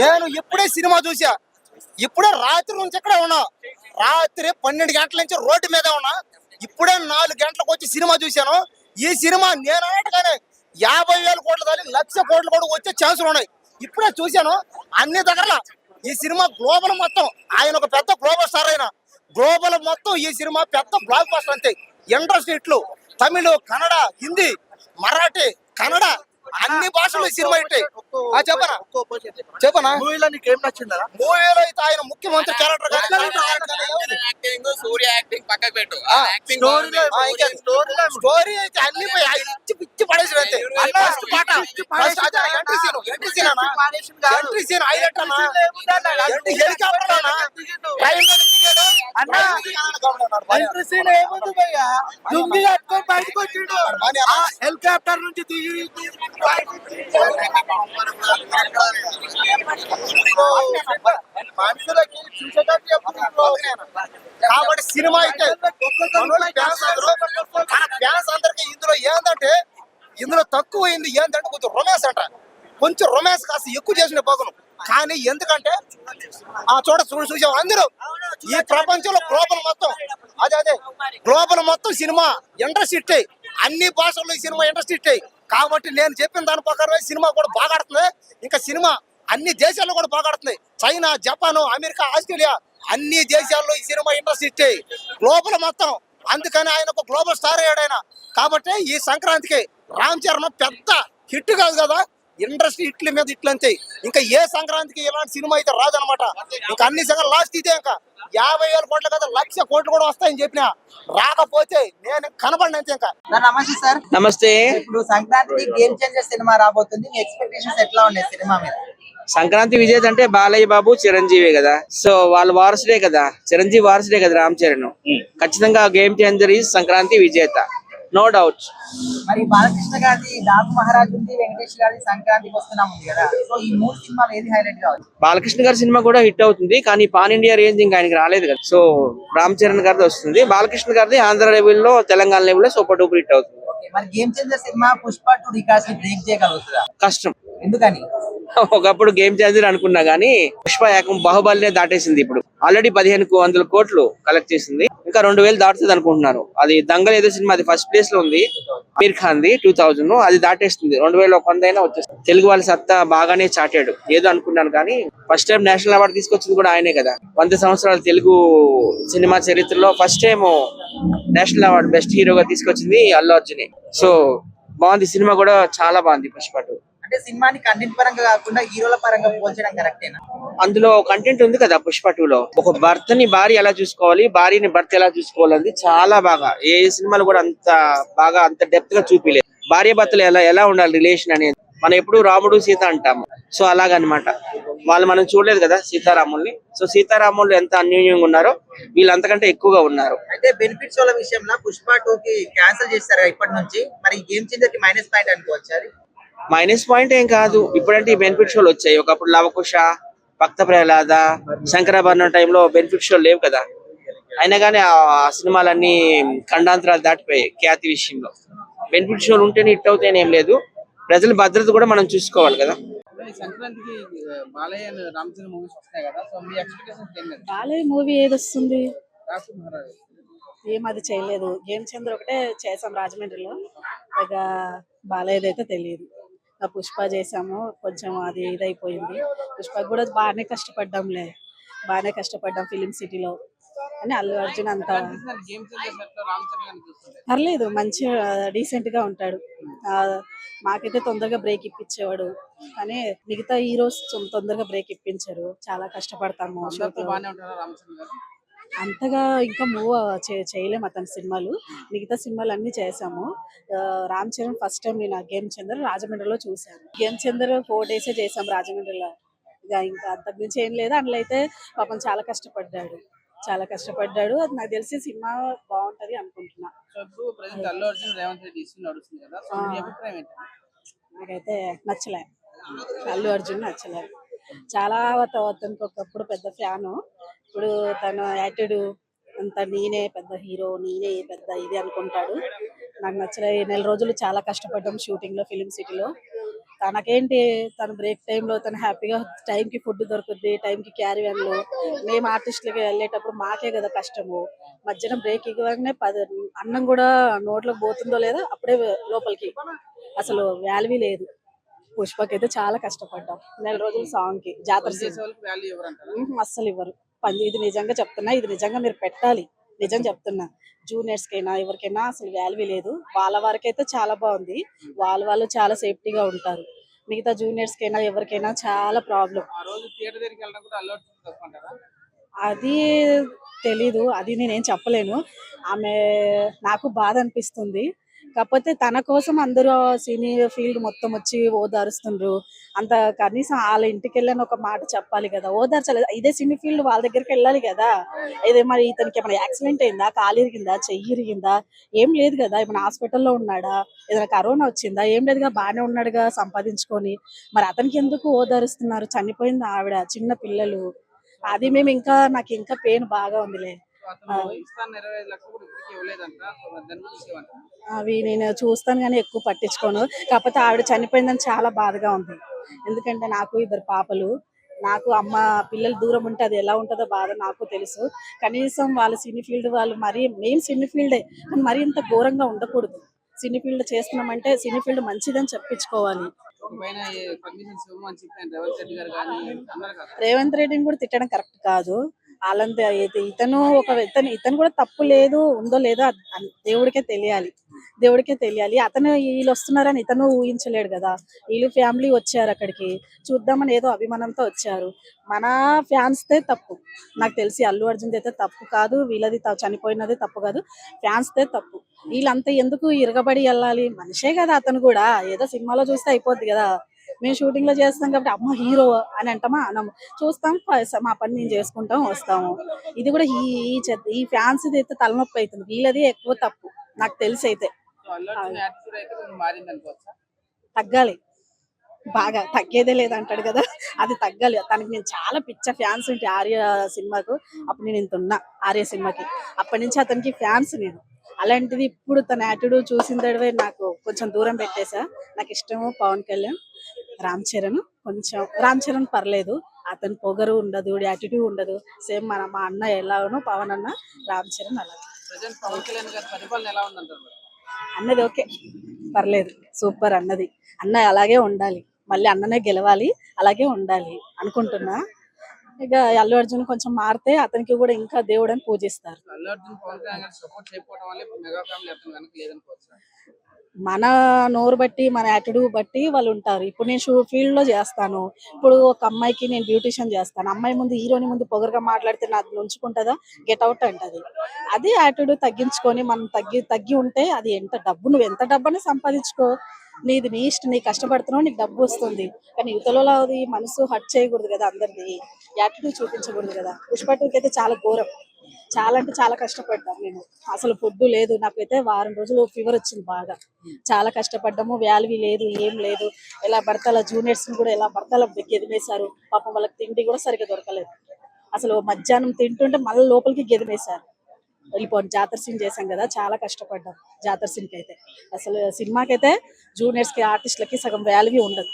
నేను ఇప్పుడే సినిమా చూసా. ఇప్పుడే రాత్రి నుంచి ఇక్కడే ఉన్నా. రాత్రి పన్నెండు గంటల నుంచి రోడ్డు మీద ఉన్నా. ఇప్పుడే నాలుగు గంటలకు వచ్చి సినిమా చూశాను. ఈ సినిమా నేను అన్నట్టుగానే యాభై వేల కోట్లు కానీ లక్ష కోట్లు కూడా వచ్చే ఛాన్సులు ఉన్నాయి. ఇప్పుడే చూశాను. అన్ని దగ్గర ఈ సినిమా గ్లోబల్ మొత్తం. ఆయన ఒక పెద్ద గ్లోబల్ స్టార్ అయిన. గ్లోబల్ మొత్తం ఈ సినిమా పెద్ద బ్లాక్ బస్టర్ అంతే. ఇండస్ట్రీ హిట్లు తమిళ కన్నడ హిందీ మరాఠీ కన్నడ అన్ని భాషలు ఈ సినిమా ఇట్టాయి చెప్పనా చెప్పనా? మూవీలో నీకు ఏం నచ్చిందా మూవీలో అయితే ఆయన ముఖ్యమంత్రి క్యారెక్టర్ యాక్టింగ్ సూర్య యాక్టింగ్ పక్కకు పెట్టు. ఆ, యాక్టింగ్ స్టోరీలో ఆ, ఇంకా స్టోరీలో స్టోరీ అయితే అన్ని ఇచ్చి పిచ్చి పడేసి అంతే. ఫస్ట్ పాట. Entry scene entry scene. Entry scene highlight train helicopter నుంచి దిగి మనుషులకి చూసేటట్టు చెప్తున్నారు. కాబట్టి సినిమా అయితే అందరూ మన ఫ్యాన్స్ అందరికి ఇందులో ఏంటంటే ఇందులో తక్కువ అయింది ఏంటంటే కొంచెం రొమాన్స్ అంట. కొంచెం రొమాన్స్ కాస్త ఎక్కువ చేసిన బాగును కానీ ఎందుకంటే ఆ చోట చూడు చూసాం అందరూ? ఈ ప్రపంచంలో గ్లోబల్ మొత్తం. అదే అదే. గ్లోబల్ మొత్తం సినిమా. ఇండస్ట్రీ అన్ని భాషల్లో ఈ సినిమా ఇండస్ట్రీ కాబట్టి నేను చెప్పిన దాని ప్రకారం సినిమా కూడా బాగా ఆడుతుంది ఇంకా సినిమా అన్ని దేశాల్లో కూడా బాగా ఆడుతుంది చైనా జపాన్ అమెరికా ఆస్ట్రేలియా అన్ని దేశాల్లో ఈ సినిమా ఇండస్ట్రీ గ్లోబల్ మొత్తం. అందుకని ఆయన ఒక గ్లోబల్ స్టార్ అయ్యాడు ఆయన. కాబట్టి ఈ సంక్రాంతికి రామ్ చరణ్ పెద్ద హిట్ కాదు కదా. ఇండస్ట్రీ హిట్ల మీద హిట్లు అంతే. ఇంకా ఏ సంక్రాంతికి ఇలాంటి సినిమా అయితే రాదనమాట ఇంకా అన్ని సంగతి లాస్ట్ ఇదే ఇంకా. యాభై వేల కోట్లు కదా లక్ష కోట్లు కూడా వస్తాయని చెప్పిన రాకపోతే నేను కనబడిన అంతే ఇంకా. నమస్తే సార్. నమస్తే. ఇప్పుడు సంక్రాంతికి గేమ్ చేంజర్ సినిమా రాబోతుంది. మీ ఎక్స్పెక్టేషన్స్ ఎట్లా ఉన్నాయి సినిమా మీద? సంక్రాంతి విజేత అంటే బాలయ్య బాబు చిరంజీవి కదా. సో వాళ్ళ వారసుడే కదా. చిరంజీవి వారసుడే కదా రామ్ చరణ్. ఖచ్చితంగా గేమ్ చేంజర్ ఈ సంక్రాంతి విజేత. నో డౌట్ మరి బాలకృష్ణ గారి డాకు మహారాజ్ ఉంది వెంకటేష్ గారి సంక్రాంతికి వస్తున్నాం ఉంది కదా. సో ఈ మూడు సినిమాలు ఏది హైలైట్ కావచ్చు బాలకృష్ణ గారి సినిమా కూడా హిట్ అవుతుంది కానీ పాన్ ఇండియా రేంజ్ ఇంకా ఆయనకి రాలేదు కదా. సో రామ్ చరణ్ గారిది వస్తుంది. బాలకృష్ణ గారిది ఆంధ్ర లెవెల్లో తెలంగాణ లెవెల్లో సూపర్ డూపర్ హిట్ అవుతుంది. మరి game changer cinema Pushpa two records break చేయగలుగుతుందా? కష్టం. ఎందుకని? ఒకప్పుడు గేమ్ చేంజర్ అనుకున్నా గానీ పుష్ప ఏకం బాహుబలినే దాటేసింది ఇప్పుడు. ఆల్రెడీ పదిహేను వందల కోట్లు కలెక్ట్ చేసింది. ఇంకా రెండు వేలు దాటుతుంది అనుకుంటున్నారు. అది దంగల్ ఏదో సినిమా అది ఫస్ట్ ప్లేస్ లో ఉంది. Mir Khan the two thousand అది దాటేస్తుంది. రెండు వేల ఒక వంద అయినా వచ్చేస్తుంది. తెలుగు వాళ్ళ సత్తా బాగానే చాటాడు. ఏదో అనుకున్నాను కానీ ఫస్ట్ టైం నేషనల్ అవార్డు తీసుకొచ్చింది కూడా ఆయనే కదా. వంద సంవత్సరాల తెలుగు సినిమా చరిత్రలో first time national award best హీరోగా తీసుకొచ్చింది అల్లు అర్జునే. సో బాగుంది. సినిమా కూడా చాలా బాగుంది. పుష్ప టూ. అంటే సినిమాని కంటెంట్ పరంగా కాకుండా హీరోల పరంగా పోల్చడం కరెక్టేనా? అందులో కంటెంట్ ఉంది కదా పుష్ప టూ లో. ఒక భర్తని భార్య ఎలా చూసుకోవాలి భార్యని భర్త ఎలా చూసుకోవాలి చాలా బాగా. ఏ సినిమాలు కూడా అంత బాగా అంత డెప్త్గా చూపిలేదు. భార్య భర్తలు ఎలా ఎలా ఉండాలి రిలేషన్ అనేది. మనం ఎప్పుడు రాముడు సీత అంటాము. సో అలాగనమాట. వాళ్ళు మనం చూడలేదు కదా సీతారాముల్ని. సో సీతారాములు ఎంత అన్యోన్యంగా ఉన్నారో వీళ్ళు అంతకంటే ఎక్కువగా ఉన్నారు. అయితే బెనిఫిట్స్ వాళ్ళ విషయంలో పుష్ప టూ కి క్యాన్సిల్ చేస్తారు ఇప్పటి నుంచి. మరి గేమ్ చేంజర్కి మైనస్ పాయింట్ అనుకోవచ్చు మైనస్ పాయింట్ ఏం కాదు. ఇప్పుడంటే ఈ బెనిఫిట్ షోలు వచ్చాయి. ఒకప్పుడు లవకుశ భక్త ప్రహ్లాద శంకరాభరణం టైంలో బెనిఫిట్ షోలు లేవు కదా. అయినా కానీ ఆ సినిమాలన్నీ ఖండాంతరాలు దాటిపోయాయి ఖ్యాతి విషయంలో. బెనిఫిట్ షోలు ఉంటేనే హిట్ అవుతాయని ఏం లేదు. ప్రజల భద్రత కూడా మనం చూసుకోవాలి కదా. ఈ సంక్రాంతికి ఆ, బాలయ్య మూవీస్ వస్తాయి కదా. సో మీ ఎక్స్పెక్టేషన్స్ ఏంటంటే బాలయ్య మూవీ ఏది వస్తుంది? ఏం అది చేయలేదు. గేమ్ చంద్ర ఒకటే చేసాం రాజమండ్రిలో. ఇక బాలయ్యది అయితే తెలియదు. పుష్ప చేసాము. కొంచెం అది ఇదైపోయింది. పుష్ప కూడా బాగానే కష్టపడ్డాంలే. బాగానే కష్టపడ్డాం ఫిలిం సిటీలో. అని అల్లు అర్జున్ అంత పర్లేదు మంచిగా డీసెంట్గా ఉంటాడు. ఆ, మాకైతే తొందరగా బ్రేక్ ఇప్పించేవాడు. కానీ మిగతా హీరోస్ తొందరగా బ్రేక్ ఇప్పించారు. చాలా కష్టపడతాము. అంతగా ఇంకా మూవ్ చేయలేము అతని సినిమాలు. మిగతా సినిమాలు అన్ని చేసాము రామ్ చరణ్ ఫస్ట్ టైం నేను గేమ్ చందర్ రాజమండ్రిలో చూశాను. గేమ్ చందర్ ఫోర్ డేసే చేసాం రాజమండ్రిలో. ఇక ఇంకా అంతకు మించి ఏం లేదు. అందులో అయితే పాపం చాలా కష్టపడ్డాడు. చాలా కష్టపడ్డాడు. అది నాకు తెలిసి సినిమా బాగుంటది అనుకుంటున్నా. అల్లు అర్జున్ రేవంత్ రెడ్డి ఇష్యూ నడుస్తుంది కదా. సో మీ అభిప్రాయం నాకైతే నచ్చలే. అల్లు అర్జున్ నచ్చలే. చాలా అతనికి ఒకప్పుడు పెద్ద ఫ్యాను. ఇప్పుడు తన యాటిట్యూడ్ అంత నేనే పెద్ద హీరో నేనే పెద్ద ఇది అనుకుంటాడు. నాకు నచ్చలే ఈ నెల రోజులు చాలా కష్టపడ్డాం షూటింగ్లో ఫిలిం సిటీలో. తనకేంటి తన బ్రేక్ టైంలో తను హ్యాపీగా టైంకి ఫుడ్ దొరుకుద్ది టైంకి క్యారీ వ్యాన్లు మేము ఆర్టిస్టులకి వెళ్ళేటప్పుడు మాకే కదా కష్టము. మధ్యాహ్నం బ్రేక్ ఇవ్వగానే పది అన్నం కూడా నోట్లోకి పోతుందో లేదో అప్పుడే లోపలికి. అసలు వాల్యూ లేదు. పుష్పకి అయితే చాలా కష్టపడ్డాం. నెల రోజుల సాంగ్కి జాతర అస్సలు ఇవ్వరు. ఇది నిజంగా చెప్తున్నా ఇది నిజంగా మీరు పెట్టాలి. నిజం చెప్తున్నా. జూనియర్స్ కైనా ఎవరికైనా అసలు వాల్యూ లేదు. వాళ్ళ వరకైతే చాలా బాగుంది. వాళ్ళ వాళ్ళు చాలా సేఫ్టీగా ఉంటారు. మిగతా జూనియర్స్ కైనా ఎవరికైనా చాలా ప్రాబ్లం. అది తెలీదు. అది నేనేం చెప్పలేను. ఆమె నాకు బాధ అనిపిస్తుంది. కాకపోతే తన కోసం అందరూ సీనియర్ ఫీల్డ్ మొత్తం వచ్చి ఓదారుస్తుండ్రు. అంత కనీసం వాళ్ళ ఇంటికి వెళ్ళని ఒక మాట చెప్పాలి కదా. ఓదార్చలేదు. ఇదే సినీ ఫీల్డ్ వాళ్ళ దగ్గరికి వెళ్ళాలి కదా. ఇదే మరి ఇతనికి ఏమైనా యాక్సిడెంట్ అయిందా? కాలు ఇరిగిందా? చెయ్యి ఇరిగిందా? ఏం లేదు కదా. ఏమైనా హాస్పిటల్లో ఉన్నాడా? ఏదైనా కరోనా వచ్చిందా? ఏం లేదుగా. బాగానే ఉన్నాడుగా సంపాదించుకొని. మరి అతనికి ఎందుకు ఓదారుస్తున్నారు? చనిపోయింది ఆవిడ చిన్న పిల్లలు. అది మేము ఇంకా నాకు ఇంకా పెయిన్ బాగా ఉందిలే. అవి నేను చూస్తాను కానీ ఎక్కువ పట్టించుకోను. కాకపోతే ఆవిడ చనిపోయిందని చాలా బాధగా ఉంది. ఎందుకంటే నాకు ఇద్దరు పాపలు నాకు అమ్మ పిల్లలు దూరం ఉంటే అది ఎలా ఉంటుందో బాధ నాకు తెలుసు. కనీసం వాళ్ళ సినీ ఫీల్డ్ వాళ్ళు మరీ మెయిన్ సినీ ఫీల్డే కానీ మరీ ఇంత ఘోరంగా ఉండకూడదు. సినీ ఫీల్డ్ చేస్తున్నామంటే సినీ ఫీల్డ్ మంచిదని చెప్పించుకోవాలి. రేవంత్ రెడ్డిని కూడా తిట్టడం కరెక్ట్ కాదు. వాళ్ళంత అయితే ఇతను ఒక ఇతను ఇతను కూడా తప్పు లేదు ఉందో లేదో దేవుడికే తెలియాలి. దేవుడికే తెలియాలి. అతను వీళ్ళు వస్తున్నారని ఇతను ఊహించలేడు కదా. వీళ్ళు ఫ్యామిలీ వచ్చారు అక్కడికి. చూద్దామని ఏదో అభిమానంతో వచ్చారు. మన ఫ్యాన్స్తే తప్పు. నాకు తెలిసి అల్లు అర్జున్ అయితే తప్పు కాదు వీళ్ళది త- చనిపోయినది తప్పు కాదు ఫ్యాన్స్తే తప్పు. వీళ్ళంతా ఎందుకు ఇరగబడి వెళ్ళాలి? మనిషే కదా అతను కూడా. ఏదో సినిమాలో చూస్తే అయిపోద్ది కదా. మేము షూటింగ్లో చేస్తాం కాబట్టి అమ్మ హీరో అని అంటామా? అనము చూస్తాం మా పని మేము చేసుకుంటాం వస్తాము. ఇది కూడా ఈ ఈ చెత్త- ఈ ఫ్యాన్స్ అయితే తలనొప్పి అవుతుంది. వీళ్ళది ఎక్కువ తప్పు నాకు తెలిసి అయితే. తగ్గాలి. బాగా తగ్గేదే లేదంటాడు కదా. అది తగ్గాలి. తనకి నేను చాలా పిచ్చ ఫ్యాన్స్ ఉంటే ఆర్య సినిమాకు. అప్పుడు నేను ఇంత ఉన్నా ఆర్య సినిమాకి. అప్పటి నుంచి అతనికి ఫ్యాన్స్ నేను. అలాంటిది ఇప్పుడు తన యాటిట్యూడ్ చూసిన తడవే నాకు కొంచెం దూరం పెట్టేసా నాకు ఇష్టము పవన్ కళ్యాణ్ రామ్ చరణ్. కొంచెం రామ్ చరణ్ పర్లేదు. అతని పొగరు ఉండదు యాటిట్యూడ్ ఉండదు. సేమ్ మన మా అన్న ఎలాగనో పవన్ అన్న రామ్ చరణ్ అలా. ఎలా? అన్నది ఓకే. పర్లేదు. సూపర్ అన్నది. అన్న అలాగే ఉండాలి. మళ్ళీ అన్ననే గెలవాలి. అలాగే ఉండాలి అనుకుంటున్నా. ఇక అల్లు అర్జున్ కొంచెం మారితే అతనికి కూడా ఇంకా దేవుడు అని పూజిస్తారు మన నోరు బట్టి మన యాటిట్యూడ్ బట్టి వాళ్ళు ఉంటారు. ఇప్పుడు నేను షూ ఫీల్డ్లో చేస్తాను. ఇప్పుడు ఒక అమ్మాయికి నేను బ్యూటిషియన్ చేస్తాను. అమ్మాయి ముందు హీరోని ముందు పొగరుగా మాట్లాడితే నాకు ఉంచుకుంటుందా గెట్ అవుట్ అంటది. అది యాటిట్యూడ్ తగ్గించుకొని మనం తగ్గి తగ్గి ఉంటే అది ఎంత డబ్బు నువ్వు ఎంత డబ్బుని సంపాదించుకో? నీది నీ ఇష్టం నీ కష్టపడుతున్నావు నీకు డబ్బు వస్తుంది. కానీ యువతలో అది మనసు హట్ చేయకూడదు కదా అందరిది. యాటిట్యూడ్ చూపించకూడదు కదా. పుష్పటికి అయితే చాలా ఘోరం. చాలా అంటే చాలా కష్టపడ్డాం మేము. అసలు ఫుడ్ లేదు. నాకైతే వారం రోజులు ఫీవర్ వచ్చింది బాగా. చాలా కష్టపడ్డాము. వ్యాల్యూ లేదు ఏం లేదు. ఎలా భర్తల జూనియర్స్ కూడా ఎలా భర్తల గెదిమేశారు పాపం వాళ్ళకి తిండి కూడా సరిగ్గా దొరకలేదు. అసలు మధ్యాహ్నం తింటుంటే మళ్ళీ లోపలికి గెదిమేశారు వెళ్ళిపోండి జాతర సీన్ చేశాం కదా చాలా కష్టపడ్డాం జాతర సీన్కి అయితే అసలు సినిమాకైతే జూనియర్స్కి ఆర్టిస్టులకి సగం వాల్యూ ఉండదు.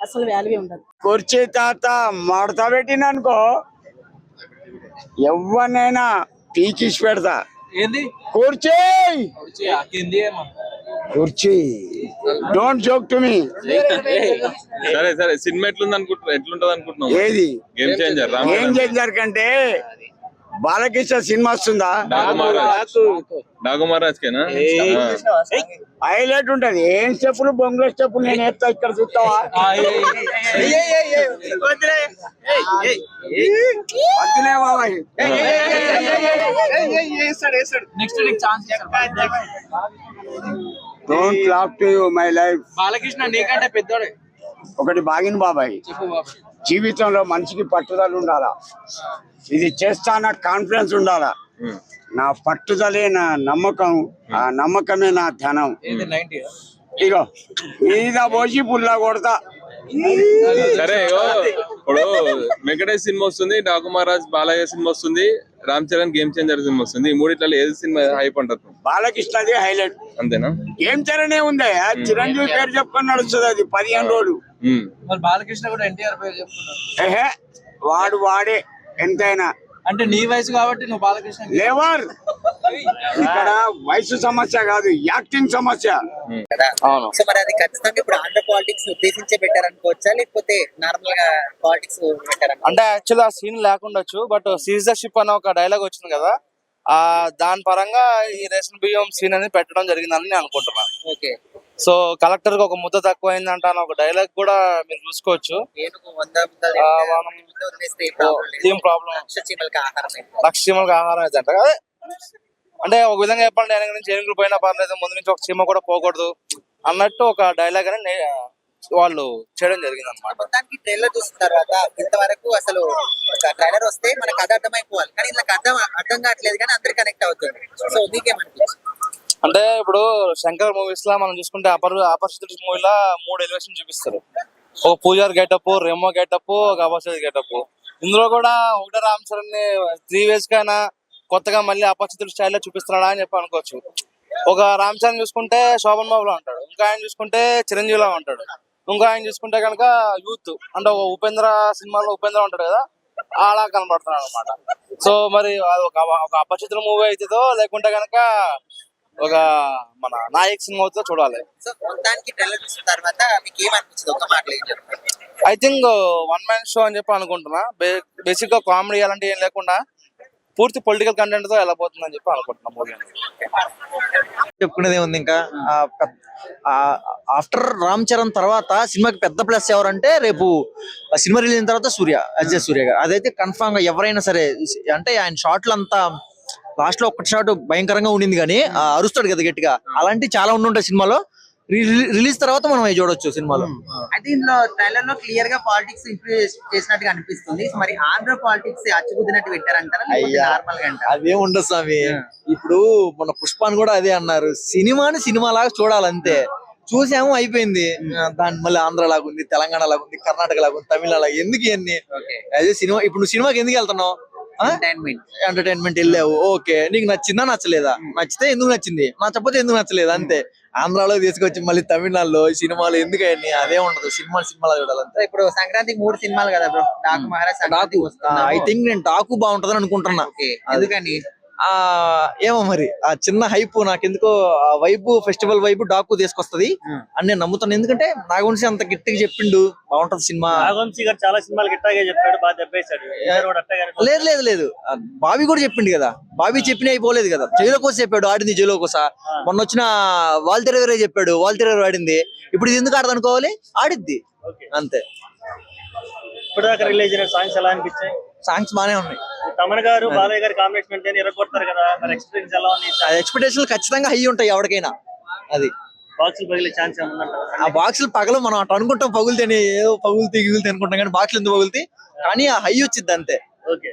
అసలు వాల్యూ ఉండదు. కుర్చీ తాత మడత పెట్టిననుకో ఎవరినైనా పీకిసి పెడతా. ఏంది? కుర్చీ! కుర్చీ డోంట్ జోక్ టు మీ సరే సరే సినిమా ఎట్లుంది అనుకుంటున్నా ఎట్లుంటది అనుకుంటున్నావు ఏది గేమ్ చేంజర్ ఏం చేశారు కంటే బాలకృష్ణ సినిమా వస్తుందా? హైలైట్ ఉంటది. ఏం స్టెప్పులు? బొంగుల స్టెప్పులు నేను ఎత్తా ఇక్కడ చూస్తావా? Don't to you my life Balakrishna నీకంటే పెద్దోడే. ఒకటి బాగిన బాబాయ్. జీవితంలో మనిషికి పట్టుదల ఉండాలా? ఇది చేస్తాన కాన్ఫిడెన్స్ ఉండాలా? నా పట్టుదలే నా నమ్మకం ఆ నమ్మకమే నా ధనం. ఇగో మీద పోసి పుల్లా కొడతా. సరే ఇప్పుడు వెంకటేష్ సినిమా వస్తుంది నాగమహారాజ్ బాలయ్య సినిమా వస్తుంది Ram Charan game changer cinema వస్తుంది. ఈ మూడిట్లలో ఏది సినిమా హైప్ అంటారు? బాలకృష్ణది హైలైట్. అంతేనా? ఏం చరణే ఉంది. చిరంజీవి పేరు చెప్పుకొని నడుస్తుంది అది పదిహేను రోజులు. బాలకృష్ణ కూడా ఎన్టీఆర్ పేరు చెప్తున్నారు. ఏహే వాడు వాడే. ఎంతైనా. అంటే నీ వయసు కాబట్టి నువ్వు బాలకృష్ణ లేవర్. ఇక్కడ వయసు సమస్య కాదు యాక్టింగ్ సమస్య. అవును. సో మరి అది ఖచ్చితంగా ఇప్పుడు ఆంధ్ర పాలిటిక్స్ ఉద్దేశించే పెట్టారనుకోవచ్చా? లేకపోతే నార్మల్గా పాలిటిక్స్ పెట్టారనుకో అంటే యాక్చువల్ ఆ సీన్ లేకుండొచ్చు బట్ సిటిజన్షిప్ అనే ఒక డైలాగ్ వచ్చింది కదా. ఆ దాని పరంగా ఈ రేషన్ బియ్యం సీన్ అనేది పెట్టడం జరిగిందని నేను అనుకుంటున్నాను ఓకే సో కలెక్టర్కి ఒక ముద్ద తక్కువైందంట అని ఒక డైలాగ్ కూడా మీరు చూసుకోవచ్చు. ఏం ప్రాబ్లం లక్ష చీమలకి ఆహారం అయితే అంట. అదే అంటే ఒక విధంగా చెప్పాలంటే వెనక నుంచి ఏనుగులు పోయినా పర్లేదు ముందు నుంచి ఒక చీమ కూడా పోకూడదు అన్నట్టు ఒక డైలాగ్ అని వాళ్ళు చేయడం జరిగింది అనమాట మొత్తానికి ట్రైలర్ చూసిన తర్వాత ఇంతవరకు అసలు ట్రైలర్ వస్తే మనకు కథ అర్థమైపోవాలి. కానీ ఇలా అర్థం అర్థం కావట్లేదు కానీ అందరు కనెక్ట్ అవుతుంది. సో మీకేమనిపించింది? అంటే ఇప్పుడు శంకర్ మూవీస్ లా మనం చూసుకుంటే అపర్ ఆపర్చునిటీ మూవీలా మూడు ఎలివేషన్ చూపిస్తారు. ఒక పూజార్ గెటప్ రెమో గెటప్ ఒక అపర్చునిటీ గెటప్. ఇందులో కూడా ఒకటే రామ్ చరణ్ని త్రీ వేస్ కైనా కొత్తగా మళ్ళీ అపరిచితుల స్టైల్లో చూపిస్తున్నాడా అని చెప్పి అనుకోవచ్చు. ఒక రామ్ చరణ్ చూసుకుంటే శోభన్ బాబులా ఉంటాడు. ఇంకా ఆయన చూసుకుంటే చిరంజీవిలా ఉంటాడు. ఇంకా ఆయన చూసుకుంటే కనుక యూత్ అంటే ఒక ఉపేంద్ర సినిమాలో ఉపేంద్ర ఉంటాడు కదా అలా కనబడుతున్నాడు అనమాట సో మరి అది ఒక ఒక అపరిచితుల మూవీ అవుతుందో లేకుంటే కనుక ఒక మన నాయక్ సినిమా అవుతుందో చూడాలి. సో మొత్తానికి ట్రైలర్ చూసిన తర్వాత మీకు ఏమనిపించింది ఒక మాటలో ఏం చెప్తారు I think one man show అని చెప్పి అనుకుంటున్నా. బేసిక్గా కామెడీ అలాంటివి ఏం లేకుండా పూర్తి పొలిటికల్ కంటెంట్తో వెళ్ళబోతుందని చెప్పి అనుకుంటున్నా మూవీ చెప్పుకునేది ఉంది ఇంకా. ఆఫ్టర్ రామ్ చరణ్ తర్వాత సినిమాకి పెద్ద ప్లస్ ఎవరంటే రేపు సినిమా రిలీజ్ అయిన తర్వాత సూర్య అజయ్ సూర్య గారు. అదైతే కన్ఫామ్గా ఎవరైనా సరే అంటే ఆయన షాట్లు అంతా లాస్ట్లో ఒక్కటి షాట్ భయంకరంగా ఉండింది కానీ అరుస్తాడు కదా గట్టిగా. అలాంటి చాలా ఉండుంటాయి సినిమాలో. రిలీజ్ తర్వాత మనం అవి చూడొచ్చు సినిమాలో. అయితే ఇందులో ట్రైలర్లో క్లియర్గా పాలిటిక్స్ ఇంప్రూవ్ చేసినట్టుగా అనిపిస్తుంది. మరి ఆంధ్ర పాలిటిక్స్ అచ్చుకుద్దినట్టు పెట్టారంటారా. నార్మల్గా అదేం ఉండదు స్వామి. ఇప్పుడు మన పుష్పాన్ని కూడా అదే అన్నారు. సినిమాని సినిమా లాగా చూడాలి అంతే చూసాము అయిపోయింది. దాని మళ్ళీ ఆంధ్ర లాగా ఉంది తెలంగాణ లాగా ఉంది కర్ణాటక లాగా ఉంది తమిళ లాగా ఎందుకు ఇవన్నీ? ఓకే. అదే సినిమా ఇప్పుడు నువ్వు సినిమాకి ఎందుకు వెళ్తున్నావు? ఎంటర్టైన్మెంట్ వెళ్ళావు. ఓకే. నీకు నచ్చిందా నచ్చలేదా? నచ్చితే ఎందుకు నచ్చింది? నచ్చకపోతే ఎందుకు నచ్చలేదు? అంతే. ఆంధ్రాలో తీసుకొచ్చి మళ్ళీ తమిళనాడులో సినిమాలు ఎందుకు అవన్నీ అదే ఉండదు. సినిమా సినిమాలో చూడాలంతే. ఇప్పుడు సంక్రాంతికి మూడు సినిమాలు కదా bro. Daaku Maharaj Sankranti I think నేను టాకు బాగుంటదని అనుకుంటున్నా. ఎందుకని? ఆ ఏమో మరి ఆ చిన్న హైప్ నాకెందుకో ఆ వైబ్ ఫెస్టివల్ వైబ్ డాకు తీసుకొస్తది. అని నేను నమ్ముతాను ఎందుకంటే నాగుంచి అంత గట్టిగా చెప్పిండు బాగుంటది సినిమా. నాగవంశీ గారు చాలా సినిమాలు గిట్టాగే చెప్పాడు బాగా దెబ్బేశాడు. అట్టగానే లేదు లేదు లేదు. బాబీ కూడా చెప్పిండు కదా. బాబీ చెప్పిన అయిపోలేదు కదా. జైలో కోసం చెప్పాడు ఆడింది జైలో కోస మొన్న వచ్చిన వాల్తెరవేరే చెప్పాడు వాల్తెరవేరే ఆడింది. ఇప్పుడు ఇది ఎందుకు ఆడదు అనుకోవాలి ఆడిద్ది అంతే. ఇప్పుడు దాకా రిలీజ్ అయిన సాంగ్స్ ఎలా అనిపించాయి? సాంగ్స్ బానే ఉన్నాయి. తమన్ గారు బాలయ్య గారి కాంబినేషన్ అంటే ఇరగొడతారు కదా. మరి ఎక్స్పీరియన్స్ ఎలా ఉంది? ఎక్స్పెక్టేషన్ ఖచ్చితంగా హై ఉంటాయి ఎవరికైనా. అది. బాక్సులు పగిలే ఛాన్స్ ఏమన్నా ఆ బాక్సులు పగలు మనం అటు అనుకుంటాం పగులుతేనే ఏదో పగులుతీ గిగులుతీ అనుకుంటాం కానీ బాక్సులు ఎందుకు పగులుతాయి? కానీ ఆ హై వచ్చింది అంతే. ఓకే.